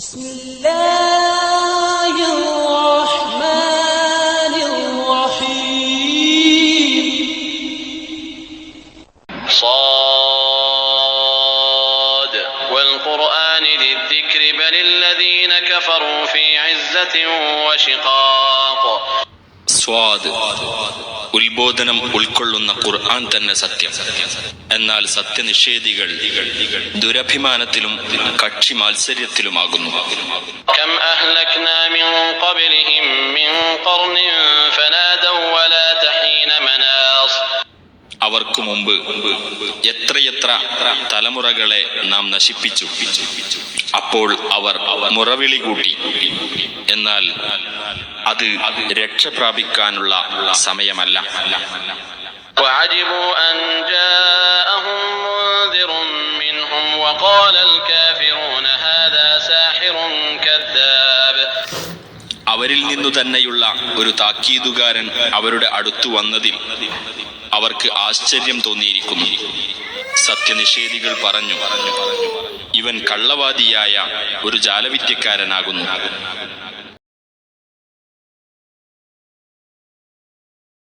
بسم الله الرحمن الرحيم. صاد. والقرآن ذي الذكر بل الذين كفروا في عزة وشقاق. സ്വാദ് ഉത്ബോധനം ഉൾക്കൊള്ളുന്ന ഖുർആൻ തന്നെ സത്യം. എന്നാൽ സത്യനിഷേധികൾ ദുരഭിമാനത്തിലും കക്ഷി മാത്സര്യത്തിലുമാകുന്നു. കം മിൻ ഖബ്ലിഹിം മിൻ അവർക്കു മുമ്പ് എത്രയെത്ര തലമുറകളെ നാം നശിപ്പിച്ചു അപ്പോൾ അവർ മുറവിളി കൂട്ടി എന്നാൽ അത് രക്ഷ പ്രാപിക്കാനുള്ള സമയമല്ല وعجبوا أن جاءهم منذر منهم وقال الكافرون هذا ساحر كذاب അവരിൽ നിന്നു തന്നെയുള്ള ഒരു താക്കീതുകാരൻ അവരുടെ അടുത്തു വന്നതിൽ അവർക്ക് ആശ്ചര്യം തോന്നിയിരിക്കുന്നു. സത്യനിഷേധികൾ പറഞ്ഞു ഇവൻ കള്ളവാദിയായ ഒരു ജാലവിദ്യക്കാരനാകുന്നു.